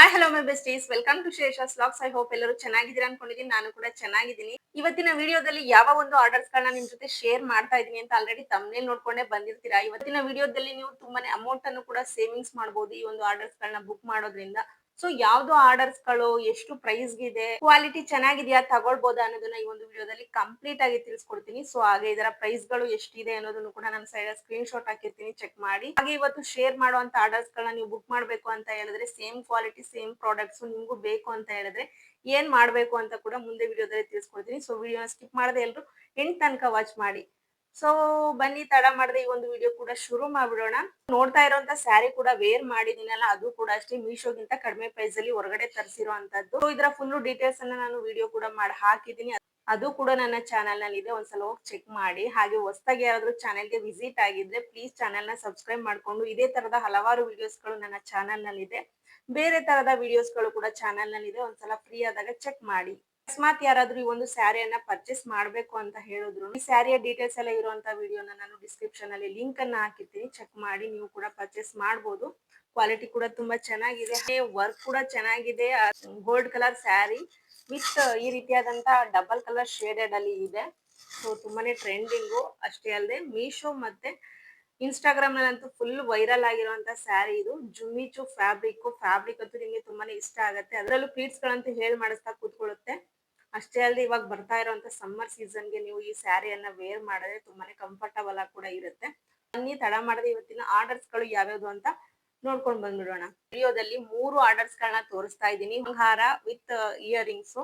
Hi hello my besties welcome to Shesha's LOX I hope ಎಲ್ಲರೂ ಚೆನ್ನಾಗಿದ್ದೀರಾ ಅನ್ಕೊಂಡಿದ್ದೀನಿ. ನಾನು ಕೂಡ ಚೆನ್ನಾಗಿದ್ದೀನಿ. ಇವತ್ತಿನ ವಿಡಿಯೋದಲ್ಲಿ ಯಾವ ಒಂದು ಆರ್ಡರ್ಸ್ ಗಳನ್ನ ನಿಮ್ ಜೊತೆ ಶೇರ್ ಮಾಡ್ತಾ ಇದೀನಿ ಅಂತ ಆಲ್ರೆಡಿ ತಮ್ಮನೇಲಿ ನೋಡ್ಕೊಂಡೇ ಬಂದಿರ್ತೀರಾ? ಇವತ್ತಿನ ವಿಡಿಯೋದಲ್ಲಿ ನೀವು ತುಂಬಾನೇ ಅಮೌಂಟ್ ಅನ್ನು ಕೂಡ ಸೇವಿಂಗ್ಸ್ ಮಾಡಬಹುದು ಈ ಒಂದು ಆರ್ಡರ್ಸ್ ಗಳನ್ನ ಬುಕ್ ಮಾಡೋದ್ರಿಂದ. ಸೊ ಯಾವ್ದು ಆರ್ಡರ್ಸ್ಗಳು ಎಷ್ಟು ಪ್ರೈಸ್ ಇದೆ ಕ್ವಾಲಿಟಿ ಚೆನ್ನಾಗಿದೆಯಾ ತಗೊಳ್ಬೋದಾ ಅನ್ನೋದನ್ನ ಈ ಒಂದು ವಿಡಿಯೋದಲ್ಲಿ ಕಂಪ್ಲೀಟ್ ಆಗಿ ತಿಳಿಸ್ಕೊಡ್ತೀನಿ. ಸೊ ಹಾಗೆ ಇದರ ಪ್ರೈಸ್ಗಳು ಎಷ್ಟಿದೆ ಅನ್ನೋದನ್ನು ಕೂಡ ನಾನು ಸೈಡ್ ಸ್ಕ್ರೀನ್ ಶಾಟ್ ಹಾಕಿರ್ತೀನಿ, ಚೆಕ್ ಮಾಡಿ. ಹಾಗೆ ಇವತ್ತು ಶೇರ್ ಮಾಡುವಂತ ಆರ್ಡರ್ಸ್ ಗಳನ್ನ ನೀವು ಬುಕ್ ಮಾಡ್ಬೇಕು ಅಂತ ಹೇಳಿದ್ರೆ, ಸೇಮ್ ಕ್ವಾಲಿಟಿ, ಸೇಮ್ ಪ್ರಾಡಕ್ಟ್ಸ್ ನಿಮ್ಗೂ ಬೇಕು ಅಂತ ಹೇಳಿದ್ರೆ, ಏನ್ ಮಾಡ್ಬೇಕು ಅಂತ ಕೂಡ ಮುಂದೆ ವಿಡಿಯೋದಲ್ಲಿ ತಿಳಿಸ್ಕೊಡ್ತೀನಿ. ಸೊ ವಿಡಿಯೋನ ಸ್ಕಿಪ್ ಮಾಡದೆ ಎಲ್ರು ಎಂಟ್ ತನಕ ವಾಚ್ ಮಾಡಿ. ಸೊ ಬನ್ನಿ, ತಡ ಮಾಡದೆ ಈ ಒಂದು ವಿಡಿಯೋ ಕೂಡ ಶುರು ಮಾಡ್ಬಿಡೋಣ. ನೋಡ್ತಾ ಇರೋಂತ ಸ್ಯಾರಿ ಕೂಡ ವೇರ್ ಮಾಡಿದೀನಲ್ಲ, ಅದು ಕೂಡ ಅಷ್ಟೇ ಮೀಶೋಗಿಂತ ಕಡಿಮೆ ಪ್ರೈಸ್ ಅಲ್ಲಿ ಹೊರಗಡೆ ತರಿಸಿರೋ ಅಂತದ್ದು ಇದರ ಫುಲ್ ಡೀಟೇಲ್ಸ್ ಅನ್ನ ನಾನು ವಿಡಿಯೋ ಕೂಡ ಮಾಡಿ ಹಾಕಿದೀನಿ ಅದು ಕೂಡ ನನ್ನ ಚಾನೆಲ್ನಲ್ಲಿ ಇದೆ ಒಂದ್ಸಲ ಹೋಗಿ ಚೆಕ್ ಮಾಡಿ. ಹಾಗೆ ಹೊಸದಾಗಿ ಯಾರಾದ್ರೂ ಚಾನೆಲ್ಗೆ ವಿಸಿಟ್ ಆಗಿದ್ರೆ ಪ್ಲೀಸ್ ಚಾನೆಲ್ನ ಸಬ್ಸ್ಕ್ರೈಬ್ ಮಾಡ್ಕೊಂಡು, ಇದೇ ತರದ ಹಲವಾರು ವಿಡಿಯೋಸ್ಗಳು ನನ್ನ ಚಾನೆಲ್ನಲ್ಲಿ ಇದೆ ಬೇರೆ ತರದ ವಿಡಿಯೋಸ್ಗಳು ಕೂಡ ಚಾನೆಲ್ನಲ್ಲಿ ಇದೆ ಒಂದ್ಸಲ ಫ್ರೀ ಆದಾಗ ಚೆಕ್ ಮಾಡಿ. ಅಕಸ್ಮಾತ್ ಯಾರಾದ್ರೂ ಈ ಒಂದು ಸ್ಯಾರಿಯನ್ನ ಪರ್ಚೇಸ್ ಮಾಡ್ಬೇಕು ಅಂತ ಹೇಳಿದ್ರು. ಈ ಸ್ಯಾರಿಯ ಡೀಟೇಲ್ಸ್ ಎಲ್ಲ ಇರುವಂತ ವಿಡಿಯೋನ ನಾನು ಡಿಸ್ಕ್ರಿಪ್ಷನ್ ಅಲ್ಲಿ ಲಿಂಕ್ ಅನ್ನ ಹಾಕಿರ್ತೀನಿ. ಚೆಕ್ ಮಾಡಿ ನೀವು ಕೂಡ ಪರ್ಚೇಸ್ ಮಾಡಬಹುದು ಕ್ವಾಲಿಟಿ ಕೂಡ ತುಂಬಾ ಚೆನ್ನಾಗಿದೆ. ವರ್ಕ್ ಕೂಡ ಚೆನ್ನಾಗಿದೆ. ಗೋಲ್ಡ್ ಕಲರ್ ಸ್ಯಾರಿ ವಿತ್ ಈ ರೀತಿಯಾದಂತ ಡಬಲ್ ಕಲರ್ ಶೇಡೆಡ್ ಅಲ್ಲಿ ಇದೆ. ಸೊ ತುಂಬಾನೇ ಟ್ರೆಂಡಿಂಗು ಅಷ್ಟೇ ಅಲ್ಲದೆ ಮೀಶೋ ಮತ್ತೆ ಇನ್ಸ್ಟಾಗ್ರಾಮ್ ನಲ್ಲಂತೂ ಫುಲ್ ವೈರಲ್ ಆಗಿರುವಂತ ಸ್ಯಾರಿ ಇದು. ಜುಮಿಚು ಫ್ಯಾಬ್ರಿಕ್ ಫ್ಯಾಬ್ರಿಕ್ ಅಂತೂ ನಿಮಗೆ ತುಂಬಾನೇ ಇಷ್ಟ ಆಗುತ್ತೆ. ಅದರಲ್ಲೂ ಪ್ಲೀಟ್ಸ್ ಗಳಂತೂ ಹೇಳಿ ಮಾಡಿಸ್ತಾ ಕೂತ್ಕೊಳ್ಳುತ್ತೆ. ಅಷ್ಟೇ ಅಲ್ಲದೆ ಇವಾಗ ಬರ್ತಾ ಇರುವಂತ ಸಮ್ಮರ್ ಸೀಸನ್ಗೆ ನೀವು ಈ ಸ್ಯಾರಿಯನ್ನ ವೇರ್ ಮಾಡಿದ್ರೆ ತುಂಬಾನೇ ಕಂಫರ್ಟಬಲ್ ಆಗಿ ಕೂಡ ಇರುತ್ತೆ. ಬನ್ನಿ, ತಡ ಮಾಡದೆ ಇವತ್ತಿನ ಆರ್ಡರ್ಸ್ಗಳು ಯಾವ್ಯಾವ್ದು ಅಂತ ನೋಡ್ಕೊಂಡ್ ಬಂದ್ಬಿಡೋಣ. ವಿಡಿಯೋದಲ್ಲಿ ಮೂರು ಆರ್ಡರ್ಸ್ ಗಳನ್ನ ತೋರಿಸ್ತಾ ಇದ್ದೀನಿ. ಹಾರ ವಿತ್ ಇಯರಿಂಗ್ಸ್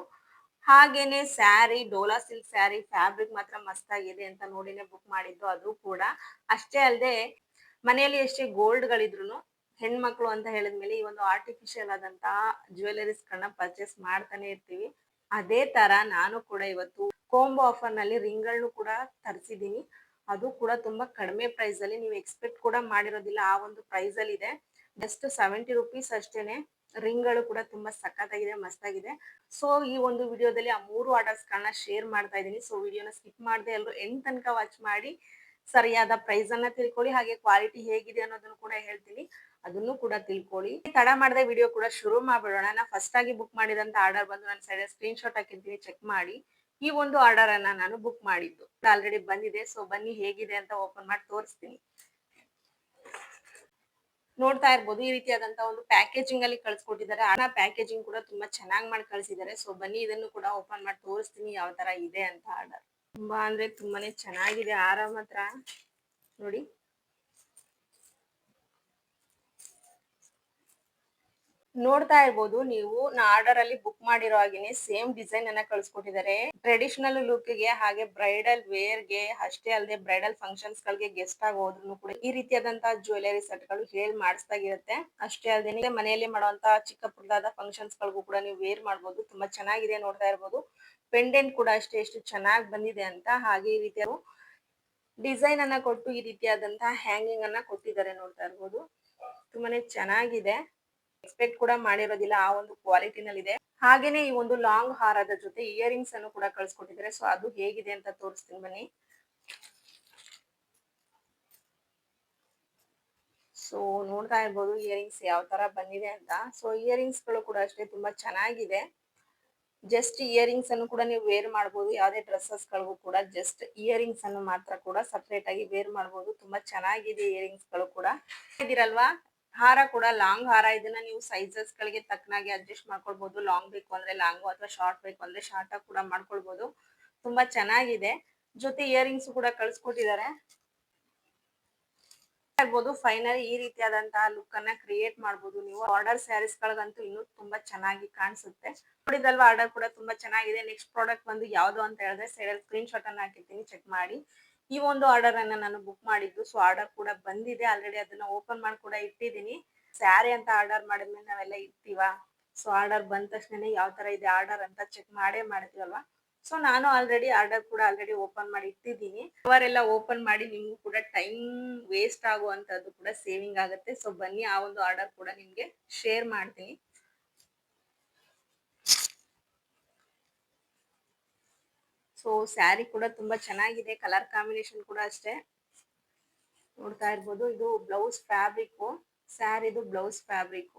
ಹಾಗೇನೆ ಸ್ಯಾರಿ ಡೋಲಾ ಸಿಲ್ಕ್ ಸ್ಯಾರಿ ಫ್ಯಾಬ್ರಿಕ್ ಮಾತ್ರ ಮಸ್ತ್ ಆಗಿದೆ ಅಂತ ನೋಡಿನೆ ಬುಕ್ ಮಾಡಿದ್ದು ಅದು ಕೂಡ. ಅಷ್ಟೇ ಅಲ್ಲದೆ ಮನೆಯಲ್ಲಿ ಎಷ್ಟೇ ಗೋಲ್ಡ್ ಗಳಿದ್ರು ಹೆಣ್ಮಕ್ಳು ಅಂತ ಹೇಳಿದ್ಮೇಲೆ ಈ ಒಂದು ಆರ್ಟಿಫಿಷಿಯಲ್ ಆದಂತಹ ಜ್ಯುವೆಲರೀಸ್ ಗಳನ್ನ ಪರ್ಚೇಸ್ ಮಾಡ್ತಾನೆ ಇರ್ತೀವಿ. ಅದೇ ತರ ನಾನು ಕೂಡ ಇವತ್ತು ಕೋಂಬೋ ಆಫರ್ನಲ್ಲಿ ರಿಂಗ್ಗಳನ್ನು ಕೂಡ ತರಿಸಿದೀನಿ ಅದು ಕೂಡ ತುಂಬಾ ಕಡಿಮೆ ಪ್ರೈಸ್ ಅಲ್ಲಿ ನೀವು ಎಕ್ಸ್ಪೆಕ್ಟ್ ಕೂಡ ಮಾಡಿರೋದಿಲ್ಲ. ಆ ಒಂದು ಪ್ರೈಸ್ ಅಲ್ಲಿ ಇದೆ. ಜಸ್ಟ್ ಸೆವೆಂಟಿ ರುಪೀಸ್ ಅಷ್ಟೇನೆ ರಿಂಗ್ಗಳು ಕೂಡ ತುಂಬಾ ಸಖತ್ತಾಗಿದೆ, ಮಸ್ತಾಗಿದೆ. ಸೊ ಈ ಒಂದು ವಿಡಿಯೋದಲ್ಲಿ ಆ ಮೂರು ಆರ್ಡರ್ಸ್ ಗಳನ್ನ ಶೇರ್ ಮಾಡ್ತಾ ಇದ್ದೀನಿ. ಸೊ ವಿಡಿಯೋನ ಸ್ಕಿಪ್ ಮಾಡದೆ ಎಲ್ಲರೂ ಎಂಡ್ ತನಕ ವಾಚ್ ಮಾಡಿ ಸರಿಯಾದ ಪ್ರೈಸ್ ಅನ್ನ ತಿಳ್ಕೊಳ್ಳಿ. ಹಾಗೆ ಕ್ವಾಲಿಟಿ ಹೇಗಿದೆ ಅನ್ನೋದನ್ನು ಕೂಡ ಹೇಳ್ತೀನಿ. ಅದನ್ನು ಕೂಡ ತಿಳ್ಕೊಳ್ಳಿ. ತಡ ಮಾಡದೆ ವಿಡಿಯೋ ಕೂಡ ಶುರು ಮಾಡ್ಬಿಡೋಣ. ನಾ ಫಸ್ಟ್ ಆಗಿ ಬುಕ್ ಮಾಡಿದಂತ ಆರ್ಡರ್ ಬಂದು ನನ್ನ ಸೈಡ್ ಸ್ಕ್ರೀನ್ ಶಾಟ್ ಹಾಕಿರ್ತೀನಿ ಚೆಕ್ ಮಾಡಿ. ಈ ಒಂದು ಆರ್ಡರ್ ಅನ್ನ ನಾನು ಬುಕ್ ಮಾಡಿದ್ದು. ಆಲ್ರೆಡಿ ಬಂದಿದೆ ಸೊ ಬನ್ನಿ ಹೇಗಿದೆ ಅಂತ ಓಪನ್ ಮಾಡಿ ತೋರಿಸ್ತೀನಿ. ನೋಡ್ತಾ ಇರ್ಬೋದು, ಈ ರೀತಿಯಾದಂತ ಒಂದು ಪ್ಯಾಕೇಜಿಂಗ್ ಅಲ್ಲಿ ಕಳ್ಸಿಕೊಟ್ಟಿದ್ದಾರೆ. ಆ ಪ್ಯಾಕೇಜಿಂಗ್ ಕೂಡ ತುಂಬಾ ಚೆನ್ನಾಗಿ ಮಾಡಿ ಕಳ್ಸಿದ್ದಾರೆ. ಸೊ ಬನ್ನಿ ಇದನ್ನು ಕೂಡ ಓಪನ್ ಮಾಡಿ ತೋರಿಸ್ತೀನಿ ಯಾವ ತರ ಇದೆ ಅಂತ ಆರ್ಡರ್ ತುಂಬಾ ಅಂದ್ರೆ ತುಂಬಾನೇ ಚೆನ್ನಾಗಿದೆ. ಆರಾಮ್ ಹತ್ರ. ನೋಡಿ. ನೋಡ್ತಾ ಇರ್ಬೋದು, ನೀವು ನಾ ಆರ್ಡರ್ ಅಲ್ಲಿ ಬುಕ್ ಮಾಡಿರೋ ಹಾಗೇನೆ ಸೇಮ್ ಡಿಸೈನ್ ಅನ್ನ ಕಳ್ಸ್ಕೊಟ್ಟಿದ್ದಾರೆ. ಟ್ರೆಡಿಷನಲ್ ಲುಕ್ಗೆ ಹಾಗೆ ಬ್ರೈಡಲ್ ವೇರ್ಗೆ ಅಷ್ಟೇ ಅಲ್ಲದೆ ಬ್ರೈಡಲ್ ಫಂಕ್ಷನ್ಸ್ ಗಳಿಗೆ ಗೆಸ್ಟ್ ಆಗಿ ಹೋದ್ರು ಕೂಡ ಈ ರೀತಿಯಾದಂತಹ ಜ್ಯುವೆಲರಿ ಸೆಟ್ಗಳು ಹೇಳಿ ಮಾಡಿಸ್ದಾಗಿರುತ್ತೆ ಅಷ್ಟೇ ಅಲ್ಲದೆ ಮನೆಯಲ್ಲಿ ಮಾಡುವಂತ ಚಿಕ್ಕ ಪುಟ್ಟದಾದ ಫಂಕ್ಷನ್ಸ್ ಗಳಿಗೂ ಕೂಡ ನೀವು ವೇರ್ ಮಾಡಬಹುದು ತುಂಬಾ ಚೆನ್ನಾಗಿದೆ ನೋಡ್ತಾ ಇರ್ಬೋದು. ಪೆಂಡೆಂಟ್ ಕೂಡ ಅಷ್ಟೇ ಎಷ್ಟು ಚೆನ್ನಾಗಿ ಬಂದಿದೆ ಅಂತ ಹಾಗೆ ಈ ರೀತಿಯ ಡಿಸೈನ್ ಅನ್ನ ಕೊಟ್ಟು ಈ ರೀತಿಯಾದಂತಹ ಹ್ಯಾಂಗಿಂಗ್ ಅನ್ನ ಕೊಟ್ಟಿದ್ದಾರೆ ನೋಡ್ತಾ ಇರ್ಬೋದು. ತುಂಬಾನೇ ಚೆನ್ನಾಗಿದೆ. ಎಕ್ಸ್ಪೆಕ್ಟ್ ಕೂಡ ಮಾಡಿರೋದಿಲ್ಲ, ಆ ಒಂದು ಕ್ವಾಲಿಟಿನಲ್ಲಿ ಇದೆ ಹಾಗೇನೆ ಈ ಒಂದು ಲಾಂಗ್ ಹಾರದ ಜೊತೆ ಇಯರಿಂಗ್ಸ್ ಅನ್ನು ಕೂಡ ಕಳ್ಸಿಕೊಟ್ಟಿದ್ದಾರೆ. ಸೊ ಅದು ಹೇಗಿದೆ ಅಂತ ತೋರಿಸ್ತೀನಿ ಬನ್ನಿ. ಸೊ ನೋಡ್ತಾ ಇರ್ಬೋದು ಇಯರಿಂಗ್ಸ್ ಯಾವ ತರ ಬಂದಿದೆ ಅಂತ. ಸೊ ಇಯರಿಂಗ್ಸ್ಗಳು ಕೂಡ ಅಷ್ಟೇ ತುಂಬಾ ಚೆನ್ನಾಗಿದೆ. ಜಸ್ಟ್ ಇಯರಿಂಗ್ಸ್ ಅನ್ನು ಕೂಡ ನೀವು ವೇರ್ ಮಾಡಬಹುದು ಯಾವುದೇ ಡ್ರೆಸ್ಸಸ್ ಗಳಿಗೂ ಕೂಡ ಜಸ್ಟ್ ಇಯರಿಂಗ್ಸ್ ಅನ್ನು ಮಾತ್ರ ಕೂಡ ಸಪ್ರೇಟ್ ಆಗಿ ವೇರ್ ಮಾಡಬಹುದು ತುಂಬಾ ಚೆನ್ನಾಗಿದೆ ಇಯರಿಂಗ್ಸ್ಗಳು ಕೂಡ. ಇದಿರಲ್ವಾ ಹಾರ ಕೂಡ, ಲಾಂಗ್ ಹಾರ, ಇದನ್ನ ನೀವು ಸೈಜಸ್ ಗಳಿಗೆ ತಕ್ಕನಾಗಿ ಅಡ್ಜಸ್ಟ್ ಮಾಡ್ಕೊಳ್ಬಹುದು ಲಾಂಗ್ ಬೇಕು ಅಂದ್ರೆ ಲಾಂಗು ಅಥವಾ ಶಾರ್ಟ್ ಬೇಕು ಅಂದ್ರೆ ಶಾರ್ಟ್ ಆಗಿ ಕೂಡ ಮಾಡ್ಕೊಳ್ಬಹುದು ತುಂಬಾ ಚೆನ್ನಾಗಿದೆ. ಜೊತೆ ಇಯರಿಂಗ್ಸ್ ಕೂಡ ಕಳ್ಸಿಕೊಟ್ಟಿದ್ದಾರೆ. ಇರ್ಬೋದು ಫೈನಲ್ ಈ ರೀತಿಯಾದಂತಹ ಲುಕ್ ಅನ್ನ ಕ್ರಿಯೇಟ್ ಮಾಡಬಹುದು ನೀವು. ಆರ್ಡರ್ ಸ್ಯಾರೀಸ್ ಗಳಿಗಂತೂ ಇನ್ನೂ ತುಂಬಾ ಚೆನ್ನಾಗಿ ಕಾಣಿಸುತ್ತೆ. ನೋಡಿದಲ್ವಾ ಆರ್ಡರ್ ಕೂಡ ತುಂಬಾ ಚೆನ್ನಾಗಿದೆ. ನೆಕ್ಸ್ಟ್ ಪ್ರಾಡಕ್ಟ್ ಬಂದು ಯಾವ್ದು ಅಂತ ಹೇಳಿದ್ರೆ ಸೈಡಲ್ಲಿ ಸ್ಕ್ರೀನ್ ಶಾಟ್ ಅನ್ನ ಹಾಕಿರ್ತೀನಿ ಚೆಕ್ ಮಾಡಿ. ಈ ಒಂದು ಆರ್ಡರ್ ಅನ್ನ ನಾನು ಬುಕ್ ಮಾಡಿದ್ದು. ಸೊ ಆರ್ಡರ್ ಕೂಡ ಬಂದಿದೆ. ಆಲ್ರೆಡಿ ಅದನ್ನ ಓಪನ್ ಮಾಡಿ ಕೂಡ ಇಟ್ಟಿದ್ದೀನಿ. ಸ್ಯಾರಿ ಅಂತ ಆರ್ಡರ್ ಮಾಡಿದ್ಮೇಲೆ ನಾವೆಲ್ಲ ಇರ್ತೀವ ಸೊ ಆರ್ಡರ್ ಬಂದ ತಕ್ಷಣ ಯಾವ ತರ ಇದೆ ಆರ್ಡರ್ ಅಂತ ಚೆಕ್ ಮಾಡೇ ಮಾಡ್ತೀವಲ್ವಾ? ಸೊ ನಾನು ಆಲ್ರೆಡಿ ಆರ್ಡರ್ ಕೂಡ ಆಲ್ರೆಡಿ ಓಪನ್ ಮಾಡಿ ಇಟ್ಟಿದ್ದೀನಿ. ಅವರೆಲ್ಲ ಓಪನ್ ಮಾಡಿ ನಿಮ್ಗೂ ಕೂಡ ಟೈಮ್ ವೇಸ್ಟ್ ಆಗುವಂತದ್ದು ಕೂಡ ಸೇವಿಂಗ್ ಆಗುತ್ತೆ. ಸೊ ಬನ್ನಿ, ಆ ಒಂದು ಆರ್ಡರ್ ಕೂಡ ನಿಮ್ಗೆ ಶೇರ್ ಮಾಡ್ತೀನಿ. ಸೊ ಸ್ಯಾರಿ ಕೂಡ ತುಂಬಾ ಚೆನ್ನಾಗಿದೆ ಕಲರ್ ಕಾಂಬಿನೇಷನ್ ಕೂಡ ಅಷ್ಟೇ. ನೋಡ್ತಾ ಇರ್ಬೋದು, ಇದು blouse fabric ಸ್ಯಾರಿದು blouse fabric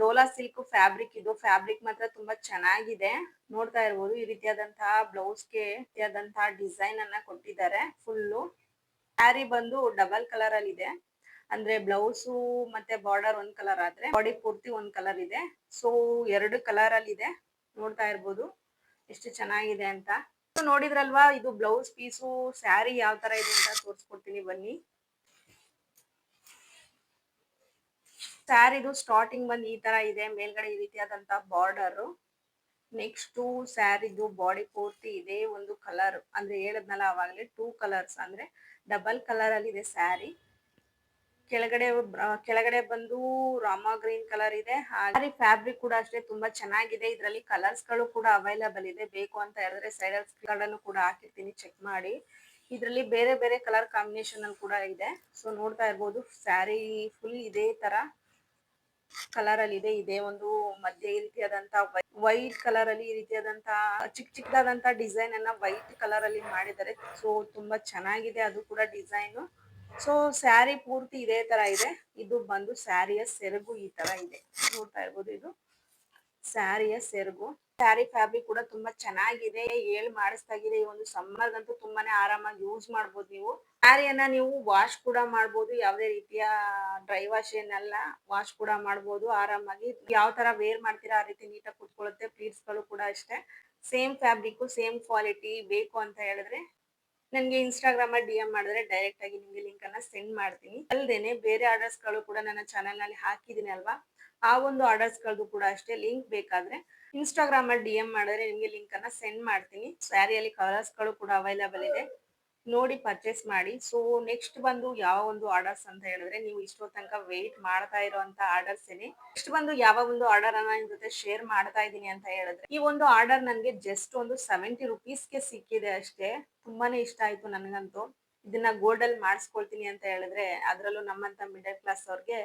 Dola silk fabric ಇದು ಫ್ಯಾಬ್ರಿಕ್ ಮಾತ್ರ ತುಂಬಾ ಚೆನ್ನಾಗಿದೆ. ನೋಡ್ತಾ ಇರ್ಬೋದು, ಈ ರೀತಿಯಾದಂತಹ ಬ್ಲೌಸ್ಗೆ ರೀತಿಯಾದಂತಹ ಡಿಸೈನ್ ಅನ್ನ ಕೊಟ್ಟಿದ್ದಾರೆ ಫುಲ್ಲು ಸ್ಯಾರಿ ಬಂದು ಡಬಲ್ ಕಲರ್ ಅಲ್ಲಿ ಇದೆ. ಅಂದ್ರೆ ಬ್ಲೌಸು ಮತ್ತೆ ಬಾರ್ಡರ್ ಒಂದ್ ಕಲರ್ ಆದ್ರೆ ಬಾಡಿ ಪೂರ್ತಿ ಒಂದ್ ಕಲರ್ ಇದೆ. ಸೊ ಎರಡು ಕಲರ್ ಅಲ್ಲಿ ಇದೆ. ನೋಡ್ತಾ ಇರ್ಬೋದು, ಎಷ್ಟು ಚೆನ್ನಾಗಿದೆ ಅಂತ. ನೋಡಿದ್ರಲ್ವಾ? ಇದು ಬ್ಲೌಸ್ ಪೀಸು ಸ್ಯಾರಿ ಯಾವ ತರ ಇದೆ ಅಂತ ತೋರಿಸ್ಕೊಡ್ತೀನಿ ಬನ್ನಿ. ಸ್ಯಾರಿದು ಸ್ಟಾರ್ಟಿಂಗ್ ಬಂದು ಈ ತರ ಇದೆ, ಮೇಲ್ಗಡೆ ಈ ರೀತಿಯಾದಂತ ಬಾರ್ಡರ್ ನೆಕ್ಸ್ಟ್ ಸ್ಯಾರಿದು ಬಾಡಿ ಪೂರ್ತಿ ಇದೆ ಒಂದು ಕಲರ್ ಅಂದ್ರೆ ಹೇಳದ್ನಲ್ಲ ಅವಾಗಲೇ ಟೂ ಕಲರ್ಸ್ ಅಂದ್ರೆ ಡಬಲ್ ಕಲರ್ ಅಲ್ಲಿ ಇದೆ ಸ್ಯಾರಿ ಕೆಳಗಡೆ ಕೆಳಗಡೆ ಬಂದು ರಾಮ ಗ್ರೀನ್ ಕಲರ್ ಇದೆ. ಹಾಗೆ ಫ್ಯಾಬ್ರಿಕ್ ಕೂಡ ಅಷ್ಟೇ ತುಂಬಾ ಚೆನ್ನಾಗಿದೆ. ಇದರಲ್ಲಿ ಕಲರ್ಸ್ಗಳು ಕೂಡ ಅವೈಲಬಲ್ ಇದೆ. ಬೇಕು ಅಂತ ಹೇಳಿದ್ರೆ ಸೈಡ್ಗಳನ್ನು ಕೂಡ ಹಾಕಿರ್ತೀನಿ. ಚೆಕ್ ಮಾಡಿ. ಇದರಲ್ಲಿ ಬೇರೆ ಬೇರೆ ಕಲರ್ ಕಾಂಬಿನೇಷನ್ ಅಲ್ಲಿ ಕೂಡ ಇದೆ. ಸೊ ನೋಡ್ತಾ ಇರ್ಬೋದು. ಸ್ಯಾರಿ ಫುಲ್ ಇದೇ ತರ ಕಲರ್ ಅಲ್ಲಿ ಇದೆ. ಇದೆ ಒಂದು ಮಧ್ಯ ಈ ರೀತಿಯಾದಂತ ವೈಟ್ ಕಲರ್ ಅಲ್ಲಿ ಈ ರೀತಿಯಾದಂತ ಚಿಕ್ಕ ಚಿಕ್ಕದಾದಂತ ಡಿಸೈನ್ ಅನ್ನ ವೈಟ್ ಕಲರ್ ಅಲ್ಲಿ ಮಾಡಿದ್ದಾರೆ. ಸೊ ತುಂಬಾ ಚೆನ್ನಾಗಿದೆ. ಅದು ಕೂಡ ಡಿಸೈನ್ ಸೊ ಸ್ಯಾರಿ ಪೂರ್ತಿ ಇದೇ ತರ ಇದೆ. ಇದು ಬಂದು ಸ್ಯಾರಿಯ ಸೆರಗು ಈ ತರ ಇದೆ. ನೋಡ್ತಾ ಇರ್ಬೋದು ಇದು. ಸ್ಯಾರಿಯ ಸೆರಗು. ಸ್ಯಾರಿ ಫ್ಯಾಬ್ರಿಕ್ ಕೂಡ ತುಂಬಾ ಚೆನ್ನಾಗಿದೆ. ಏಳ್ ಮಾಡಿಸ್ತಾಗಿದೆ ಈ ಒಂದು ಸಮ್ಮರ್ ಗಂತೂ ತುಂಬಾನೇ ಆರಾಮಾಗಿ ಯೂಸ್ ಮಾಡ್ಬೋದು ನೀವು. ಸ್ಯಾರಿಯನ್ನ ನೀವು ವಾಶ್ ಕೂಡ ಮಾಡ್ಬೋದು. ಯಾವುದೇ ರೀತಿಯ ಡ್ರೈ ವಾಶ್ ಏನಲ್ಲ ವಾಶ್ ಕೂಡ ಮಾಡ್ಬೋದು ಆರಾಮಾಗಿ. ಯಾವ ತರ ವೇರ್ ಮಾಡ್ತೀರಾ ಆ ರೀತಿ ನೀಟಾಗಿ ಕುತ್ಕೊಳ್ಳುತ್ತೆ ಪ್ಲೀಟ್ಸ್ಗಳು ಕೂಡ ಅಷ್ಟೇ. ಸೇಮ್ ಫ್ಯಾಬ್ರಿಕ್ ಸೇಮ್ ಕ್ವಾಲಿಟಿ ಬೇಕು ಅಂತ ಹೇಳಿದ್ರೆ ನನಗೆ ಇನ್ಸ್ಟಾಗ್ರಾಮ್ ಡಿ ಎಂ ಮಾಡಿದ್ರೆ ಡೈರೆಕ್ಟ್ ಆಗಿ ನಿಮಗೆ ಲಿಂಕ್ ಅನ್ನ ಸೆಂಡ್ ಮಾಡ್ತೀನಿ. ಅಲ್ಲದೇನೆ ಬೇರೆ ಆರ್ಡರ್ಸ್ಗಳು ಕೂಡ ನನ್ನ ಚಾನೆಲ್ನಲ್ಲಿ ಹಾಕಿದೀನಿ ಅಲ್ವಾ? ಆ ಒಂದು ಆರ್ಡರ್ಸ್ ಗಳದ್ದು ಕೂಡ ಅಷ್ಟೇ ಲಿಂಕ್ ಬೇಕಾದ್ರೆ ಇನ್ಸ್ಟಾಗ್ರಾಮ್ ಅಲ್ಲಿ ಡಿ ಎಂ ಮಾಡಿದ್ರೆ ನಿಮಗೆ ಲಿಂಕ್ ಅನ್ನ ಸೆಂಡ್ ಮಾಡ್ತೀನಿ. ಸ್ಯಾರಿಯಲ್ಲಿ ಕಲರ್ಸ್ಗಳು ಕೂಡ ಅವೈಲಬಲ್ ಇದೆ. ನೋಡಿ ಪರ್ಚೇಸ್ ಮಾಡಿ. ಸೊ ನೆಕ್ಸ್ಟ್ ಬಂದು ಯಾವ ಒಂದು ಆರ್ಡರ್ಸ್ ಅಂತ ಹೇಳಿದ್ರೆ, ನೀವು ಇಷ್ಟೋ ತನಕ ವೇಟ್ ಮಾಡ್ತಾ ಇರುವಂತ ಆರ್ಡರ್ಸ್ ಏನೇ. ನೆಕ್ಸ್ಟ್ ಬಂದು ಯಾವ ಒಂದು ಆರ್ಡರ್ ಅನ್ನ ನಿಮ್ ಜೊತೆ ಶೇರ್ ಮಾಡ್ತಾ ಇದೀನಿ ಅಂತ ಹೇಳಿದ್ರೆ, ಈ ಒಂದು ಆರ್ಡರ್ ನನ್ಗೆ ಜಸ್ಟ್ ಒಂದು ಸೆವೆಂಟಿ ರುಪೀಸ್ಗೆ ಸಿಕ್ಕಿದೆ ಅಷ್ಟೇ. ತುಂಬಾನೇ ಇಷ್ಟ ಆಯ್ತು ನನಗಂತೂ. ಇದನ್ನ ಗೋಲ್ಡ್ ಅಲ್ಲಿ ಮಾಡಿಸ್ಕೊಳ್ತೀನಿ ಅಂತ ಹೇಳಿದ್ರೆ, ಅದ್ರಲ್ಲೂ ನಮ್ಮಂತ ಮಿಡಲ್ ಕ್ಲಾಸ್ ಅವ್ರಿಗೆ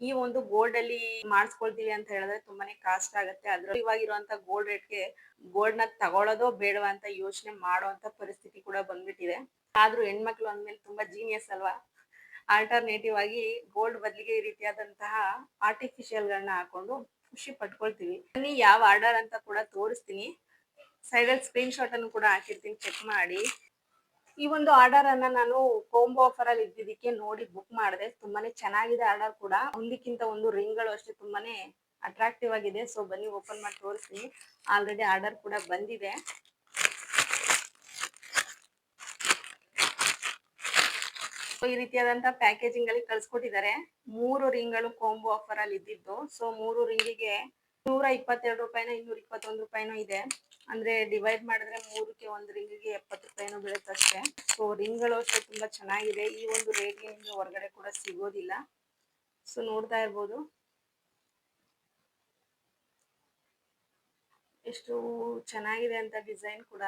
ಈ ಒಂದು ಗೋಲ್ಡ್ ಅಲ್ಲಿ ಮಾಡಿಸ್ಕೊಳ್ತೀವಿ ಅಂತ ಹೇಳಿದ್ರೆ ತುಂಬಾನೇ ಕಾಸ್ಟ್ ಆಗುತ್ತೆ. ಅದ್ರಲ್ಲಿ ಇವಾಗಿರುವಂತ ಗೋಲ್ಡ್ ರೇಟ್ಗೆ ಗೋಲ್ಡ್ನ ತಗೊಳ್ಳೋದೋ ಬೇಡವಾ ಅಂತ ಯೋಚನೆ ಮಾಡುವಂತ ಪರಿಸ್ಥಿತಿ ಕೂಡ ಬಂದ್ಬಿಟ್ಟಿದೆ. ಆದ್ರೂ ಹೆಣ್ಮಕ್ಳು ಅಂದ್ಮೇಲೆ ತುಂಬಾ ಜೀನಿಯಸ್ ಅಲ್ವಾ? ಆಲ್ಟರ್ನೇಟಿವ್ ಆಗಿ ಗೋಲ್ಡ್ ಬದಲಿಗೆ ಈ ರೀತಿಯಾದಂತಹ ಆರ್ಟಿಫಿಷಿಯಲ್ ಗಳನ್ನ ಹಾಕೊಂಡು ಖುಷಿ ಪಟ್ಕೊಳ್ತೀವಿ. ಯಾವ ಆರ್ಡರ್ ಅಂತ ಕೂಡ ತೋರಿಸ್ತೀನಿ. ಸೈಡಲ್ಲಿ ಸ್ಕ್ರೀನ್ ಶಾಟ್ ಅನ್ನು ಕೂಡ ಹಾಕಿರ್ತೀನಿ ಚೆಕ್ ಮಾಡಿ. ಈ ಒಂದು ಆರ್ಡರ್ ಅನ್ನ ನಾನು ಕೋಂಬೋ ಆಫರ್ ಅಲ್ಲಿ ಇದ್ದಿದ್ದಕ್ಕೆ ನೋಡಿ ಬುಕ್ ಮಾಡಿದೆ. ತುಂಬಾನೇ ಚೆನ್ನಾಗಿದೆ ಆರ್ಡರ್ ಕೂಡ. ಒಂದಕ್ಕಿಂತ ಒಂದು ರಿಂಗ್ಗಳು ಅಷ್ಟೇ ತುಂಬಾನೇ ಅಟ್ರಾಕ್ಟಿವ್ ಆಗಿದೆ. ಸೊ ಬನ್ನಿ ಓಪನ್ ಮಾಡಿ ತೋರಿಸ್ತೀನಿ. ಆಲ್ರೆಡಿ ಆರ್ಡರ್ ಕೂಡ ಬಂದಿದೆ. ಈ ರೀತಿಯಾದಂತ ಪ್ಯಾಕೇಜಿಂಗ್ ಅಲ್ಲಿ ಕಳ್ಸಿಕೊಟ್ಟಿದ್ದಾರೆ. ಮೂರು ರಿಂಗ್ಗಳು ಕೋಂಬೋ ಆಫರ್ ಅಲ್ಲಿ ಇದ್ದಿದ್ದು. ಸೊ ಮೂರು ರಿಂಗಿಗೆ ನೂರ ಇಪ್ಪತ್ತೆರಡು ರೂಪಾಯಿನ ಇನ್ನೂರ ಇಪ್ಪತ್ತೊಂದು ರೂಪಾಯಿನೂ ಇದೆ. ಅಂದ್ರೆ ಡಿವೈಡ್ ಮಾಡಿದ್ರೆ ಮೂರಕ್ಕೆ ಒಂದು ರಿಂಗಿಗೆ ಎಪ್ಪತ್ತು ರೂಪಾಯಿನೂ ಬೀಳುತ್ತೆ ಅಷ್ಟೇ. ಸೊ ರಿಂಗ್ಗಳು ಅಷ್ಟೇ ತುಂಬಾ ಚೆನ್ನಾಗಿದೆ. ಈ ಒಂದು ರೇಟ್ಗೆ ನಿಮ್ಗೆ ಹೊರಗಡೆ ಕೂಡ ಸಿಗೋದಿಲ್ಲ. ಸೊ ನೋಡ್ತಾ ಇರ್ಬೋದು. ಎಷ್ಟು ಚೆನ್ನಾಗಿದೆ ಅಂತ ಡಿಸೈನ್ ಕೂಡ.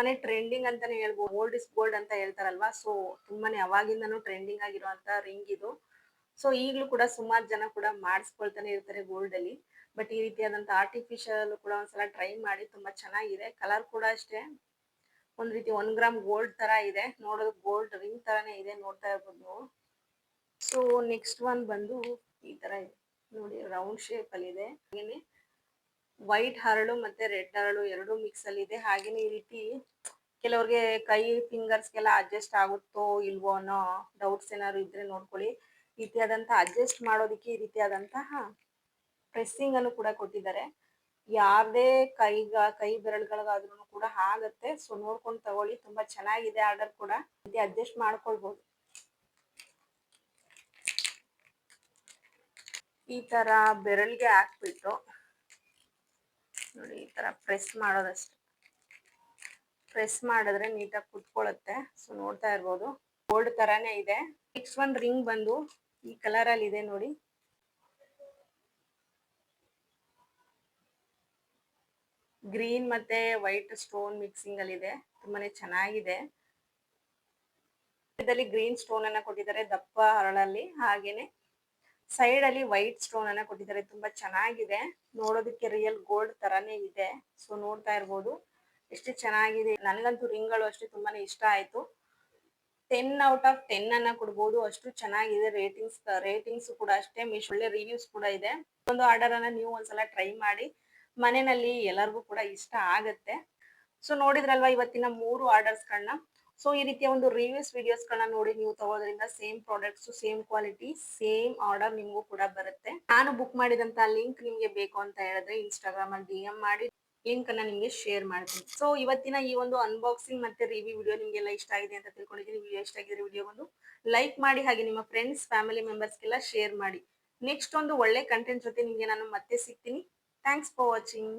ತುಂಬಾನೇ ಟ್ರೆಂಡಿಂಗ್ ಅಂತಾನೆ ಹೇಳ್ಬೋದು. ಓಲ್ಡ್ ಇಸ್ ಗೋಲ್ಡ್ ಅಂತ ಹೇಳ್ತಾರಲ್ವಾ? ಸೊ ತುಂಬಾನೇ ಅವಾಗಿಂದನು ಟ್ರೆಂಡಿಂಗ್ ಆಗಿರುವಂತ ರಿಂಗ್ ಇದು. ಸೊ ಈಗಲೂ ಕೂಡ ಸುಮಾರು ಜನ ಕೂಡ ಮಾಡಿಸ್ಕೊಳ್ತಾನೆ ಇರ್ತಾರೆ ಗೋಲ್ಡ್ ಅಲ್ಲಿ. ಬಟ್ ಈ ರೀತಿಯಾದಂತ ಆರ್ಟಿಫಿಷಿಯಲ್ ಕೂಡ ಒಂದ್ಸಲ ಟ್ರೈ ಮಾಡಿ ತುಂಬಾ ಚೆನ್ನಾಗಿದೆ. ಕಲರ್ ಕೂಡ ಅಷ್ಟೇ. ಒಂದ್ ರೀತಿ ಒನ್ ಗ್ರಾಮ್ ಗೋಲ್ಡ್ ತರ ಇದೆ. ನೋಡೋದು ಗೋಲ್ಡ್ ರಿಂಗ್ ತರಾನೇ ಇದೆ ನೋಡ್ತಾ ಇರ್ಬೋದು ನೀವು. ಸೊ ನೆಕ್ಸ್ಟ್ ಒನ್ ಬಂದು ಈ ತರ ಇದೆ. ನೋಡಿ ರೌಂಡ್ ಶೇಪ್ ಅಲ್ಲಿ ಇದೆ. ಹಾಗೇನೆ ವೈಟ್ ಹರಳು ಮತ್ತೆ ರೆಡ್ ಹರಳು ಎರಡು ಮಿಕ್ಸ್ ಅಲ್ಲಿ ಇದೆ. ಹಾಗೇನೆ ಈ ರೀತಿ ಕೆಲವ್ರಿಗೆ ಕೈ ಫಿಂಗರ್ಸ್ಗೆಲ್ಲ ಅಡ್ಜಸ್ಟ್ ಆಗುತ್ತೋ ಇಲ್ವೋ ಅನ್ನೋ ಡೌಟ್ಸ್ ಏನಾದ್ರು ಇದ್ರೆ ನೋಡ್ಕೊಳ್ಳಿ. ಈ ರೀತಿಯಾದಂತಹ ಅಡ್ಜಸ್ಟ್ ಮಾಡೋದಕ್ಕೆ ಈ ರೀತಿಯಾದಂತಹ ಪ್ರೆಸ್ಸಿಂಗ್ ಅನ್ನು ಕೂಡ ಕೊಟ್ಟಿದ್ದಾರೆ. ಯಾವ್ದೇ ಕೈಗ, ಕೈ ಬೆರಳುಗಳಿಗಾದ್ರೂ ಕೂಡ ಆಗತ್ತೆ. ಸೊ ನೋಡ್ಕೊಂಡು ತಗೊಳ್ಳಿ. ತುಂಬಾ ಚೆನ್ನಾಗಿದೆ ಆರ್ಡರ್ ಕೂಡ. ಅಡ್ಜಸ್ಟ್ ಮಾಡ್ಕೊಳ್ಬಹುದು ಈ ತರ ಬೆರಳಿಗೆ ಹಾಕ್ಬಿಟ್ಟು, ನೋಡಿ ಈ ತರ ಪ್ರೆಸ್ ಮಾಡೋದಷ್ಟೇ. ಪ್ರೆಸ್ ಮಾಡಿದ್ರೆ ನೀಟಾಗಿ ಕುತ್ಕೊಳ್ಳುತ್ತೆ ಸೊ ನೋಡ್ತಾ ಇರ್ಬೋದು. ಗೋಲ್ಡ್ ತರಾನೇ ಇದೆ. ನೆಕ್ಸ್ಟ್ ಒಂದ್ ರಿಂಗ್ ಬಂದು ಈ ಕಲರ್ ಅಲ್ಲಿ ಇದೆ ನೋಡಿ. ಗ್ರೀನ್ ಮತ್ತೆ ವೈಟ್ ಸ್ಟೋನ್ ಮಿಕ್ಸಿಂಗ್ ಅಲ್ಲಿ ಇದೆ. ತುಂಬಾನೇ ಚೆನ್ನಾಗಿದೆ. ಇದರಲ್ಲಿ ಗ್ರೀನ್ ಸ್ಟೋನ್ ಅನ್ನ ಕೊಟ್ಟಿದ್ದಾರೆ ದಪ್ಪ ಹರಳಲ್ಲಿ. ಹಾಗೇನೆ ಸೈಡ್ ಅಲ್ಲಿ ವೈಟ್ ಸ್ಟೋನ್ ಅನ್ನ ಕೊಟ್ಟಿದ್ದಾರೆ. ತುಂಬಾ ಚೆನ್ನಾಗಿದೆ. ನೋಡೋದಕ್ಕೆ ರಿಯಲ್ ಗೋಲ್ಡ್ ತರಾನೇ ಇದೆ. ಸೊ ನೋಡ್ತಾ ಇರ್ಬೋದು. ಎಷ್ಟು ಚೆನ್ನಾಗಿದೆ. ನನಗಂತೂ ರಿಂಗ್ಗಳು ಅಷ್ಟೇ ತುಂಬಾನೇ ಇಷ್ಟ ಆಯ್ತು. ಟೆನ್ ಔಟ್ ಆಫ್ ಟೆನ್ ಅನ್ನ ಕೊಡ್ಬೋದು. ಅಷ್ಟು ಚೆನ್ನಾಗಿದೆ ರೇಟಿಂಗ್ಸ್ ರೇಟಿಂಗ್ಸ್ ಕೂಡ ಅಷ್ಟೇ. ಮೀಶ್ ಒಳ್ಳೆ ರಿವ್ಯೂಸ್ ಕೂಡ ಇದೆ. ಒಂದು ಆರ್ಡರ್ ಅನ್ನ ನೀವು ಒಂದ್ಸಲ ಟ್ರೈ ಮಾಡಿ. ಮನೆಯಲ್ಲಿ ಎಲ್ಲರಿಗೂ ಕೂಡ ಇಷ್ಟ ಆಗತ್ತೆ. ಸೊ ನೋಡಿದ್ರಲ್ವಾ ಇವತ್ತಿನ ಮೂರು ಆರ್ಡರ್ಸ್ ಗಳನ್ನ? ಸೊ ಈ ರೀತಿಯ ಒಂದು ರಿವ್ಯೂಸ್ ವಿಡಿಯೋಸ್ ಗಳನ್ನ ನೋಡಿ ನೀವು ತಗೋದ್ರಿಂದ same products same quality same order ನಿಮಗೂ ಕೂಡ ಬರುತ್ತೆ. ನಾನು ಬುಕ್ ಮಾಡಿದಂತ ಲಿಂಕ್ ನಿಮ್ಗೆ ಬೇಕು ಅಂತ ಹೇಳಿದ್ರೆ ಇನ್ಸ್ಟಾಗ್ರಾಮ್ ಅಲ್ಲಿ ಡಿ ಮಾಡಿ. ಲಿಂಕ್ ಅನ್ನ ನಿಮ್ಗೆ ಶೇರ್ ಮಾಡ್ತೀನಿ. ಸೊ ಇವತ್ತಿನ ಈ ಒಂದು ಅನ್ಬಾಕ್ಸಿಂಗ್ ಮತ್ತೆ ರಿವ್ಯೂ ವಿಡಿಯೋ ನಿಮ್ಗೆಲ್ಲ ಇಷ್ಟ ಆಗಿದೆ ಅಂತ ತಿಳ್ಕೊಂಡಿದ್ದೀನಿ. ವಿಡಿಯೋ ಇಷ್ಟ ಆಗಿದ್ರೆ ವಿಡಿಯೋ ಒಂದು ಲೈಕ್ ಮಾಡಿ ಹಾಗೆ ನಿಮ್ಮ ಫ್ರೆಂಡ್ಸ್ ಫ್ಯಾಮಿಲಿ ಮೆಂಬರ್ಸ್ಗೆಲ್ಲ ಶೇರ್ ಮಾಡಿ. ನೆಕ್ಸ್ಟ್ ಒಂದು ಒಳ್ಳೆ ಕಂಟೆಂಟ್ ಜೊತೆ ನಿಮ್ಗೆ ನಾನು ಮತ್ತೆ ಸಿಗ್ತೀನಿ. Thanks for watching